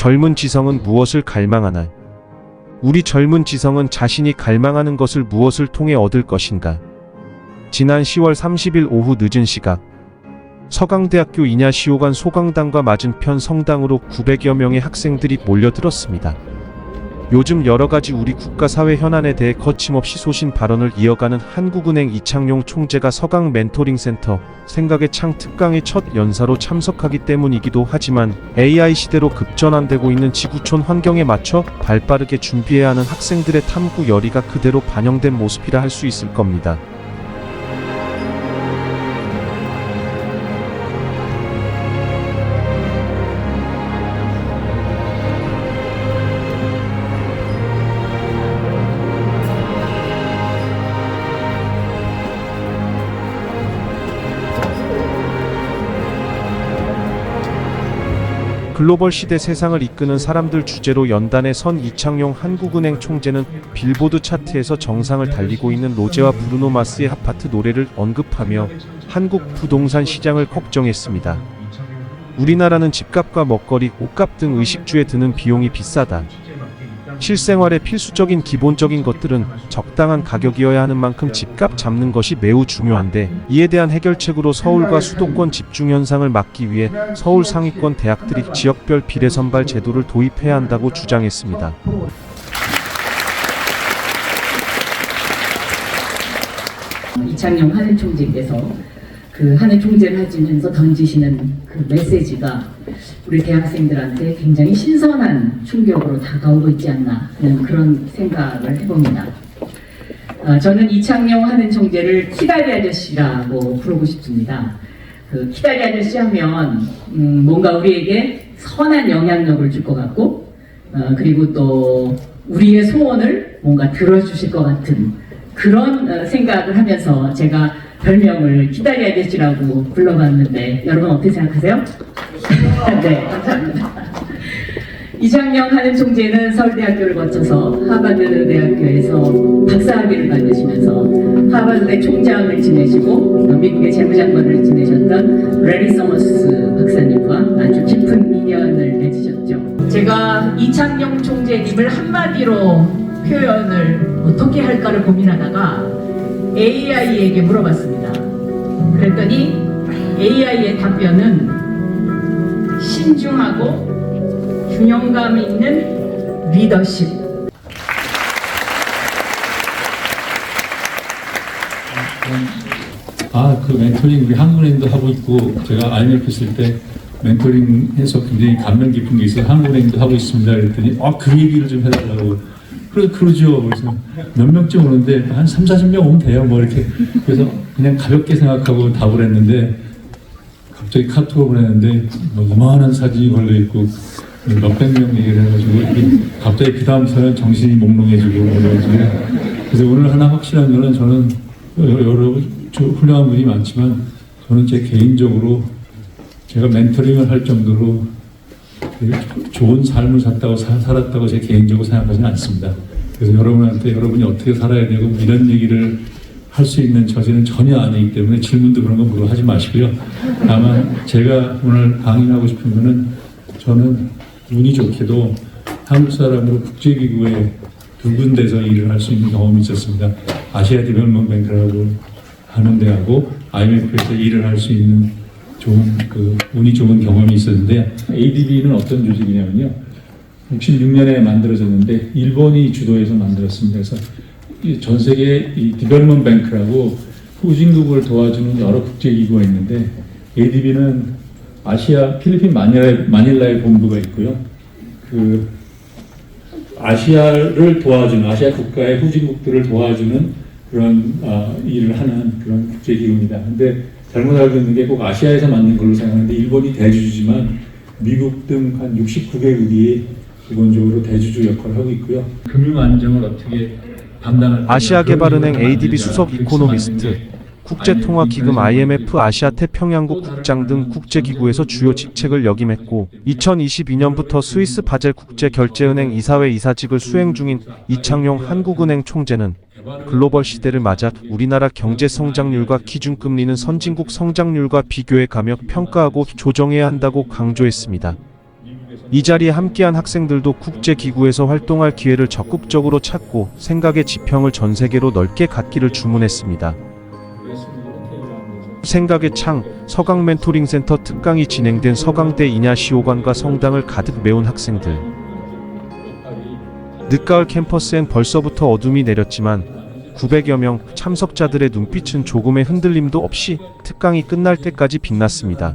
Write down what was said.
젊은 지성은 무엇을 갈망하나? 우리 젊은 지성은 자신이 갈망하는 것을 무엇을 통해 얻을 것인가? 지난 10월 30일 오후 늦은 시각 서강대학교 인야시오관 소강당과 맞은편 성당으로 900여 명의 학생들이 몰려들었습니다. 요즘 여러 가지 우리 국가 사회 현안에 대해 거침없이 소신 발언을 이어가는 한국은행 이창용 총재가 서강 멘토링 센터 생각의 창 특강의 첫 연사로 참석하기 때문이기도 하지만 AI 시대로 급전환되고 있는 지구촌 환경에 맞춰 발빠르게 준비해야 하는 학생들의 탐구 열의가 그대로 반영된 모습이라 할 수 있을 겁니다. 글로벌 시대 세상을 이끄는 사람들 주제로 연단에 선 이창용 한국은행 총재는 빌보드 차트에서 정상을 달리고 있는 로제와 브루노 마스의 핫파트 노래를 언급하며 한국 부동산 시장을 걱정했습니다. 우리나라는 집값과 먹거리, 옷값 등 의식주에 드는 비용이 비싸다. 실생활의 필수적인 기본적인 것들은 적당한 가격이어야 하는 만큼 집값 잡는 것이 매우 중요한데 이에 대한 해결책으로 서울과 수도권 집중 현상을 막기 위해 서울 상위권 대학들이 지역별 비례 선발 제도를 도입해야 한다고 주장했습니다. 이창용 한은 총재께서 그 한은 총재를 하시면서 던지시는 그 메시지가 우리 대학생들한테 굉장히 신선한 충격으로 다가오고 있지 않나 하는 그런 생각을 해봅니다. 아, 저는 이창용 한은 총재를 키다리 아저씨라고 부르고 싶습니다. 그 키다리 아저씨 하면 음, 뭔가 우리에게 선한 영향력을 줄 것 같고 어, 그리고 또 우리의 소원을 뭔가 들어주실 것 같은 그런 어, 생각을 하면서 제가 별명을 키다리 아저씨라고 불러봤는데 여러분 어떻게 생각하세요? 네, 감사합니다. 이장영 하는 총재는 서울대학교를 거쳐서 하버드 대학교에서 박사학위를 받으시면서 하버드대 총장을 지내시고 미국의 재무장관을 지내셨던 레리 서머스 박사님과 아주 깊은 인연을 맺으셨죠. 제가 이창용 총재님을 한마디로 표현을 어떻게 할까를 고민하다가 AI에게 물어봤습니다. 그랬더니 AI의 답변은 신중하고 균형감 있는 리더십. 아, 그 멘토링 우리 한국은행도 하고 있고 제가 IMF 있을 때 멘토링 해서 굉장히 감명 깊은 게 있어요. 한국은행도 하고 있습니다. 그랬더니 아, 그 얘기를 좀 해달라고. 그래, 그러죠. 그래서 몇 명쯤 오는데 한 3, 40명 오면 돼요. 뭐 이렇게. 그래서 그냥 가볍게 생각하고 답을 했는데 갑자기 카톡을 보냈는데 뭐 이만한 사진이 걸려있고 몇백 명 얘기를 해가지고 갑자기 그 다음부터는 정신이 몽롱해지고 그래가지고 그래서 오늘 하나 확실한 거는 저는 여러 조- 훌륭한 분이 많지만 저는 제 개인적으로 제가 멘토링을 할 정도로 좋은 삶을 샀다고 사- 살았다고 제 개인적으로 생각하지는 않습니다. 그래서 여러분한테 여러분이 어떻게 살아야 되고 이런 얘기를 할 수 있는 처지는 전혀 아니기 때문에 질문도 그런 거 물어 하지 마시고요. 다만 제가 오늘 강의하고 싶은 거는 저는 운이 좋게도 한국 사람으로 국제기구에 두 군데서 일을 할 수 있는 경험이 있었습니다. 아시아 디벨롭먼 뱅크라고 하는 데하고 IMF에서 일을 할 수 있는 좋은 그 운이 좋은 경험이 있었는데 ADB는 어떤 조직이냐면요. 66년에 만들어졌는데 일본이 주도해서 만들었습니다. 그래서 이전 세계 이 디벨롭먼 뱅크라고 후진국을 도와주는 여러 국제기구가 있는데 ADB는 아시아 필리핀 마닐라, 마닐라에 본부가 있고요. 그 아시아를 도와주는 아시아 국가의 후진국들을 도와주는 그런 아, 일을 하는 그런 국제기구입니다. 근데 잘못 알고 있는 게 꼭 아시아에서 만든 걸로 생각하는데 일본이 대주주지만 미국 등 한 69개국이 기본적으로 대주주 역할을 하고 있고요. 금융 안정을 어떻게 담당할 아시아 개발은행 그런 ADB 수석 만드는 이코노미스트, 국제통화기금 IMF 아시아 태평양국 국장 등 국제기구에서 주요 직책을 역임했고 2022년부터 스위스 바젤 국제결제은행 이사회 이사직을 수행 중인 이창용 한국은행 총재는 글로벌 시대를 맞아 우리나라 경제 성장률과 기준금리는 선진국 성장률과 비교해 가며 평가하고 조정해야 한다고 강조했습니다. 이 자리에 함께한 학생들도 국제기구에서 활동할 기회를 적극적으로 찾고 생각의 지평을 전 세계로 넓게 갖기를 주문했습니다. 생각의 창 서강 멘토링 센터 특강이 진행된 서강대 인야시호관과 성당을 가득 메운 학생들. 늦가을 캠퍼스엔 벌써부터 어둠이 내렸지만 900여 명 참석자들의 눈빛은 조금의 흔들림도 없이 특강이 끝날 때까지 빛났습니다.